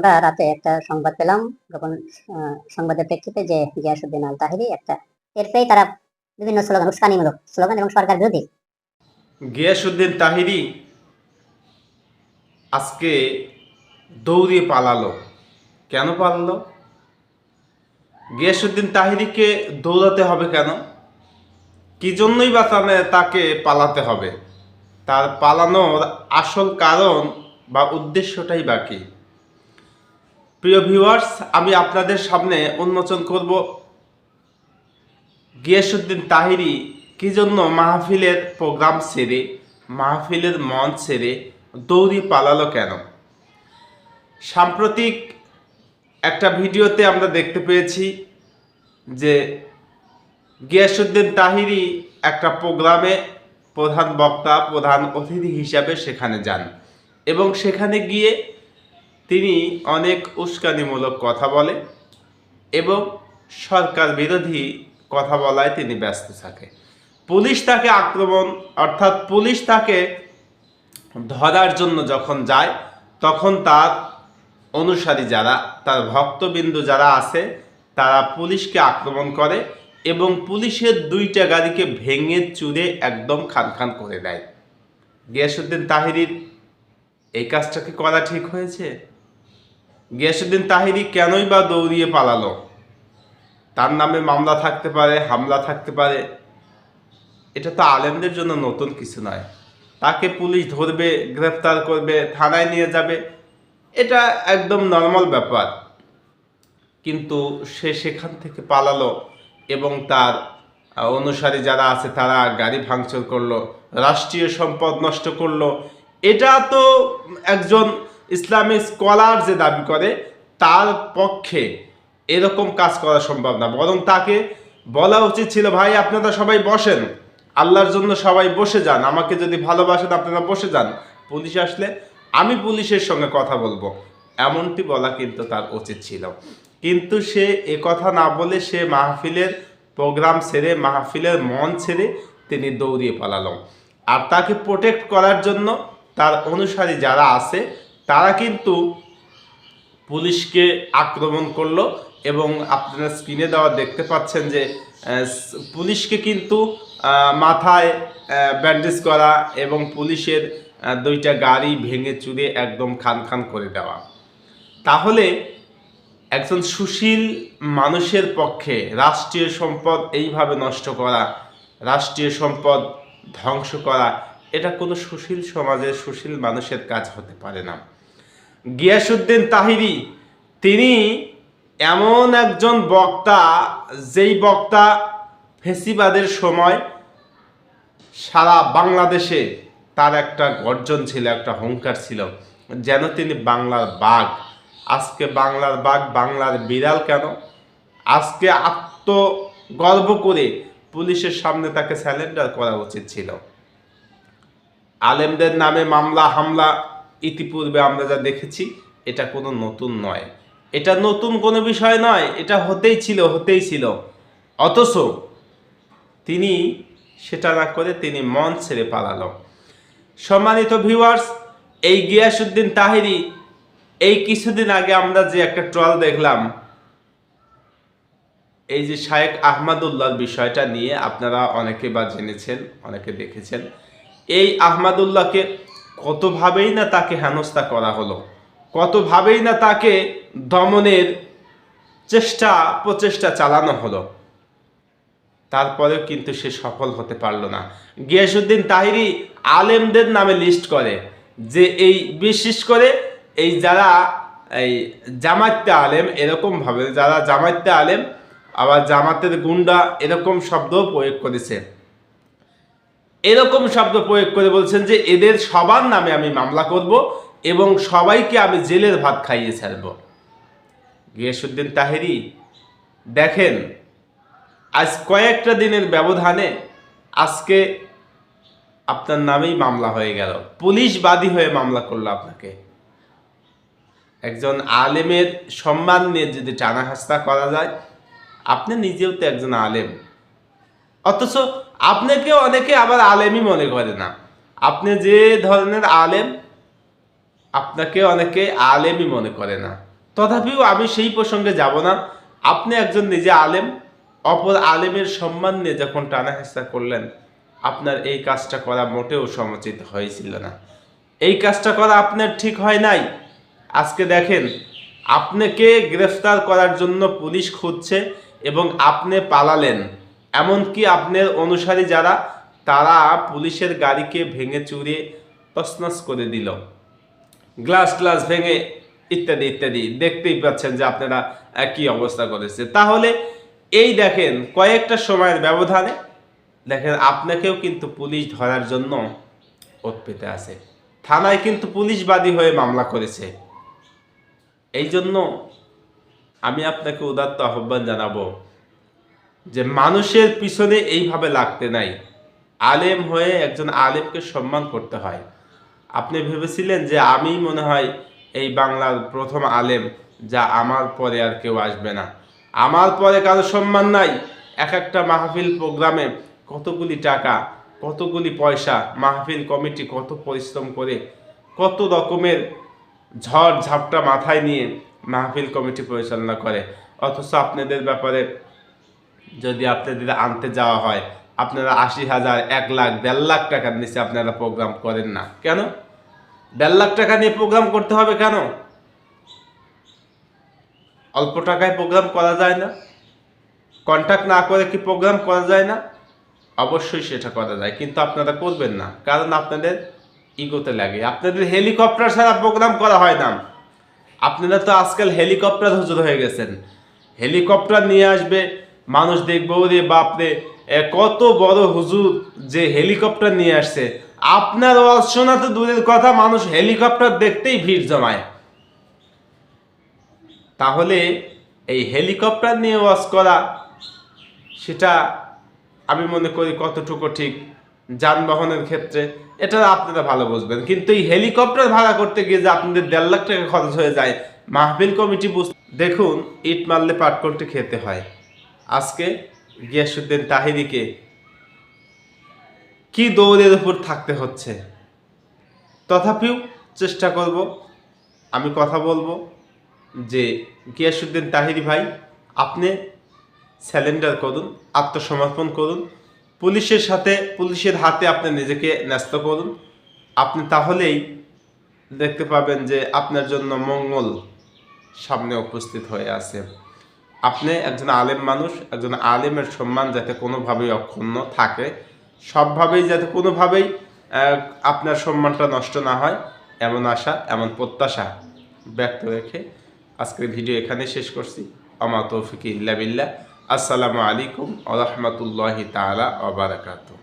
আমরা রাতে একটা সংবাদ পেলাম আহ, সংবাদের প্রেক্ষিতে যে গিয়াসুদ্দিন আল তাহিরি একটা এর পেয়ে তারা বিভিন্ন স্লোগান উস্কানিমূলক স্লোগান এবং সরকার বিরোধী। গিয়াসুদ্দিন তাহিরি আজকে দৌড়িয়ে পালালো। কেন পালালো? গিয়াসুদ্দিন তাহিরিকে দৌড়াতে হবে কেন? কি জন্যই বা তাকে পালাতে হবে? তার পালানোর আসল কারণ বা উদ্দেশ্যটাই বাকি প্রিয় ভিউয়ার্স আমি আপনাদের সামনে উন্মোচন করব গিয়াসুদ্দিন তাহিরি কি জন্য মাহফিলের প্রোগ্রাম সেরে, মাহফিলের মঞ্চ সেরে দৌড়ি পালালো কেন? সাম্প্রতিক একটা ভিডিওতে আমরা দেখতে পেয়েছি যে গিয়াসুদ্দিন তাহিরি একটা প্রোগ্রামে প্রধান বক্তা, প্রধান অতিথি হিসাবে সেখানে যান এবং সেখানে গিয়ে তিনি অনেক উস্কানিমূলক কথা বলে এবং সরকার বিরোধী কথা বলায় তিনি ব্যস্ত থাকে। পুলিশ তাকে আক্রমণ, অর্থাৎ পুলিশ তাকে ধরার জন্য যখন যায়, তখন তার অনুসারী যারা, তার ভক্তবিন্দু যারা আছে, তারা পুলিশকে আক্রমণ করে এবং পুলিশের দুইটা গাড়িকে ভেঙে চুরে একদম খান খান করে দেয় গিয়াসুদ্দিন তাহিরির এই কাজটা কি করা ঠিক হয়েছে? গিয়াসুদ্দিন তাহিরি কেনই বা দৌড়িয়ে পালালো? তার নামে মামলা থাকতে পারে, হামলা থাকতে পারে। এটা তো আলেমদের জন্য নতুন কিছু নয়। তাকে পুলিশ ধরবে, গ্রেফতার করবে, থানায় নিয়ে যাবে। এটা একদম নর্মাল ব্যাপার। কিন্তু সে সেখান থেকে পালালো এবং তার অনুসারী যারা আছে, তারা গাড়ি ভাঙচুর করল, রাষ্ট্রীয় সম্পদ নষ্ট করল। এটা তো একজন ইসলামিক স্কলার যে দাবি করে, তার পক্ষে এরকম কাজ করা সম্ভব না। বরং তাকে বলা উচিত ছিল, ভাই, আপনারা সবাই বসেন। আল্লাহর জন্য সবাই বসে যান। আমাকে যদি ভালোবাসেন, আপনারা বসে যান। পুলিশ আসলে, আমি পুলিশের সঙ্গে কথা বলব। এমনটি বলা কিন্তু তার উচিত ছিল। কিন্তু সে এ কথা না বলে সে মাহফিলের প্রোগ্রাম ছেড়ে, মাহফিলের মন ছেড়ে তিনি দৌড়িয়ে পালালো। আর তাকে প্রোটেক্ট করার জন্য তার অনুসারী যারা আছে তারা কিন্তু পুলিশকে আক্রমণ করল এবং আপনারা স্ক্রিনে দেওয়া দেখতে পাচ্ছেন যে পুলিশকে কিন্তু মাথায় ব্যান্ডেজ করা এবং পুলিশের দুইটা গাড়ি ভেঙে চুরে একদম খান খান করে দেওয়া। তাহলে একজন সুশীল মানুষের পক্ষে রাষ্ট্রীয় সম্পদ এইভাবে নষ্ট করা, রাষ্ট্রীয় সম্পদ ধ্বংস করা, এটা কোনো সুশীল সমাজের সুশীল মানুষের কাজ হতে পারে না। গিয়াসুদ্দিন তাহিরি, তিনি এমন একজন বক্তা, যেই বক্তা ফেসিবাদের সময় সারা বাংলাদেশে তার একটা গর্জন ছিল, একটা হংকার ছিল, যেন তিনি বাংলার বাঘ। আজকে বাংলার বাঘ, বাংলার বিড়াল কেন? আজকে আত্মগর্ব করে পুলিশের সামনে তাকে স্যালেন্ডার করা উচিত ছিল। আলেমদের নামে মামলা, হামলা ইতিপূর্বে আমরা যা দেখেছি, এটা কোনো নতুন নয়। এটা নতুন কোনো বিষয় নয়, এটা হতেই ছিল হতেই ছিল। অথচ তিনি সেটা না করে তিনি মন ছেড়ে পালালো। সম্মানিত ভিউয়ার্স এই গিয়াসুদ্দিন তাহিরি, এই কিছুদিন আগে আমরা যে একটা ট্রল দেখলাম, এই যে শায়েক আহমদুল্লাহর বিষয়টা নিয়ে আপনারা অনেকে বা জেনেছেন, অনেকে দেখেছেন। এই আহমদুল্লাহকে কতভাবেই না তাকে হেনস্থা করা হলো, কতভাবেই না তাকে দমনের চেষ্টা, প্রচেষ্টা চালানো হলো। তারপরেও কিন্তু সে সফল হতে পারল না। গিয়াসুদ্দিন তাহিরি আলেমদের নামে লিস্ট করে যে এই বিশেষ করে এই যারা এই জামাতে আলেম, এরকম ভাবে যারা জামাতে আলেম, আবার জামাতের গুন্ডা এরকম শব্দও প্রয়োগ করেছে। এরকম শব্দ প্রয়োগ করে বলছেন যে এদের সবার নামে আমি মামলা করব এবং সবাইকে আমি জেলের ভাত খাইয়ে ছাড়ব। গিয়াসুদ্দিন তাহেরি, দেখেন, আজ কয়েকটা দিনের ব্যবধানে আজকে আপনার নামেই মামলা হয়ে গেল। পুলিশ বাদী হয়ে মামলা করল আপনাকে। একজন আলেমের সম্মান নিয়ে যদি টানা হাস্তা করা যায়, আপনি নিজেও তো একজন আলেম। অথচ আপনাকে অনেকে আবার আলেমই মনে করে না। আপনি যে ধরনের আলেম, আপনাকে অনেকে আলেমই মনে করে না। তথাপিও আমি সেই প্রসঙ্গে যাব না। আপনি একজন নিজে আলেম, অপর আলেমের সম্মান নিয়ে যখন টানা হেঁচড়া করলেন, আপনার এই কাজটা করা মোটেও সমুচিত হয়েছিল না। এই কাজটা করা আপনার ঠিক হয় নাই? আজকে দেখেন, আপনাকে গ্রেফতার করার জন্য পুলিশ খুঁজছে এবং আপনি পালালেন। এমনকি আপনার অনুসারী যারা, তারা পুলিশের গাড়িকে ভেঙে চুরিয়ে তছনছ করে দিল। গ্লাস গ্লাস ভেঙে ইত্যাদি ইত্যাদি। দেখতেই পাচ্ছেন যে আপনারা কি অবস্থা করেছে। তাহলে এই দেখেন, কয়েকটা সময়ের ব্যবধানে দেখেন আপনাকেও কিন্তু পুলিশ ধরার জন্য ওত পেতে আছে। থানায় কিন্তু পুলিশ বাদী হয়ে মামলা করেছে। এই জন্য আমি আপনাকে উদাত্ত আহ্বান জানাব যে মানুষের পিছনে এইভাবে লাগতে নাই। আলেম হয়ে একজন আলেমকে সম্মান করতে হয়। আপনি ভেবেছিলেন যে আমি মনে হয় এই বাংলার প্রথম আলেম যা আমার পরে আর কেউ আসবে না। আমার পরে কারও সম্মান নাই। এক একটা মাহফিল প্রোগ্রামে কতগুলি টাকা, কতগুলি পয়সা, মাহফিল কমিটি কত পরিশ্রম করে, কত রকমের ঝড় ঝাপটা মাথায় নিয়ে মাহফিল কমিটি পরিচালনা করে। অথচ আপনাদের ব্যাপারে যদি আপনাদের আনতে যাওয়া হয়, আপনারা আশি হাজার, এক লাখ, দেড় লাখ টাকার নিচে আপনারা প্রোগ্রাম করেন না। কেন? দেড় লাখ টাকা নিয়ে প্রোগ্রাম করতে হবে কেন? অল্প টাকায় প্রোগ্রাম করা যায় না? কন্ট্যাক্ট না করে কি প্রোগ্রাম করা যায় না? অবশ্যই সেটা করা যায়, কিন্তু আপনারা করবেন না, কারণ আপনাদের ইগোতে লাগে। আপনাদের হেলিকপ্টার ছাড়া প্রোগ্রাম করা হয় না। আপনারা তো আজকাল হেলিকপ্টার হুজুর হয়ে গেছেন। হেলিকপ্টার নিয়ে আসবে মানুষ দেখবে ওরে বাপরে কত বড় হুজুর যে হেলিকপ্টার নিয়ে আসছে। আপনার ওয়াজ শোনা তো দূরের কথা, মানুষ হেলিকপ্টার দেখতেই ভিড় জমায়। তাহলে এই হেলিকপ্টার নিয়ে ওয়াজ করা, সেটা আমি মনে করি কতটুকু ঠিক যানবাহনের ক্ষেত্রে, এটা আপনারা ভালো বুঝবেন। কিন্তু এই হেলিকপ্টার ভাড়া করতে গিয়ে যে আপনাদের দেড় লাখ টাকা খরচ হয়ে যায়, মাহফিল কমিটি বুঝ- দেখুন, ইট মারলে পাট করতে খেতে হয়। আজকে গিয়াসুদ্দিন তাহিরিকে কি দৌড়ের উপর থাকতে হচ্ছে? তথাপিও চেষ্টা করব, আমি কথা বলব যে গিয়াসুদ্দিন তাহিরি ভাই, আপনি স্যালেন্ডার করুন, আত্মসমর্পণ করুন, পুলিশের সাথে, পুলিশের হাতে আপনি নিজেকে ন্যস্ত করুন। আপনি তাহলেই দেখতে পাবেন যে আপনার জন্য মঙ্গল সামনে উপস্থিত হয়ে আছে। আপনি একজন আলেম মানুষ, একজন আলেমের সম্মান যাতে কোনোভাবেই অক্ষুণ্ণ থাকে, সবভাবেই যাতে কোনোভাবেই আপনার সম্মানটা নষ্ট না হয়, এমন আশা, এমন প্রত্যাশা ব্যক্ত রেখে আজকের ভিডিও এখানে শেষ করছি। আমা তৌফিক ইল্লা বিল্লাহ। আসসালামু আলাইকুম আ রহমতুল্লাহি তালা ওবরাকাতুহ